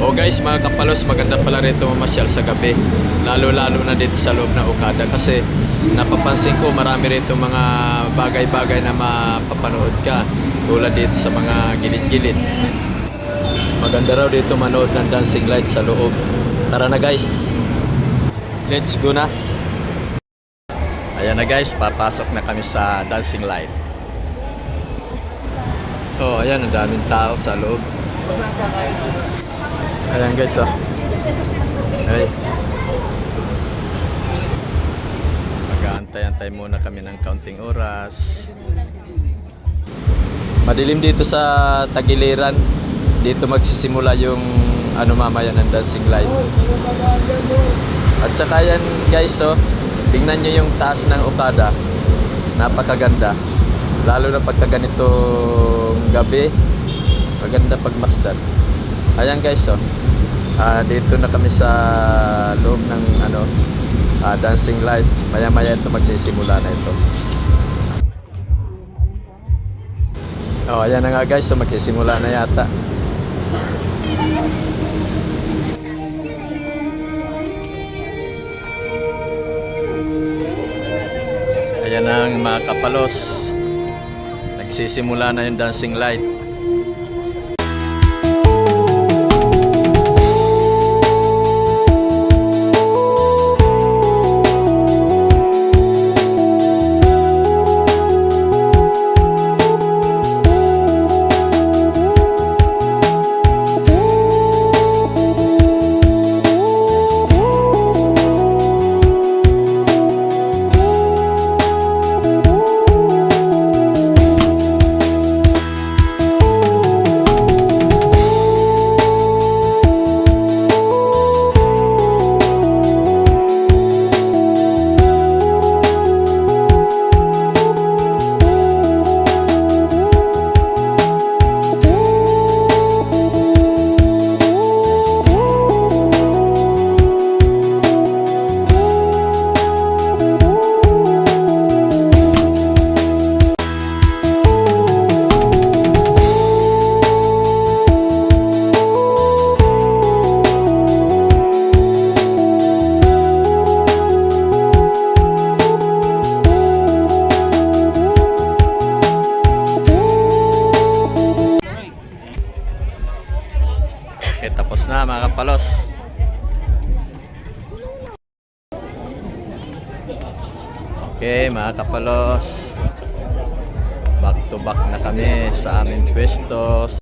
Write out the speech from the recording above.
O guys, mga kapalos, maganda pala rito mamasyal sa gabi. Lalo-lalo na dito sa loob ng Okada kasi napapansin ko marami rito mga bagay-bagay na mapapanood ka tulad dito sa mga gilid-gilid. Maganda raw dito manood ng dancing light sa loob. Tara na guys. Let's go na. Ayan na guys, papasok na kami sa dancing light. Oh, ayan, ang daming tao sa loob. Ayan guys, oh. Ay. Mag-aantay-antay muna kami ng counting oras. Madilim dito sa Tagiliran. Dito magsisimula yung ano mamaya ng dancing light. At saka yan guys, oh. Tingnan nyo yung taas ng Okada. Napakaganda. Lalo na pagka ganitong gabi. Maganda pagmasdan. Ayan guys, oh. Ah, dito na kami sa loob ng ano, ah, dancing light. Maya-maya ito magsisimula na ito. Oh, ayan na nga guys, so magsisimula na yata. Ayan na ang mga kapalos. Nagsisimula na yung dancing light. Na mga kapalos. Okay, mga kapalos. Back to back na kami sa aming pwesto.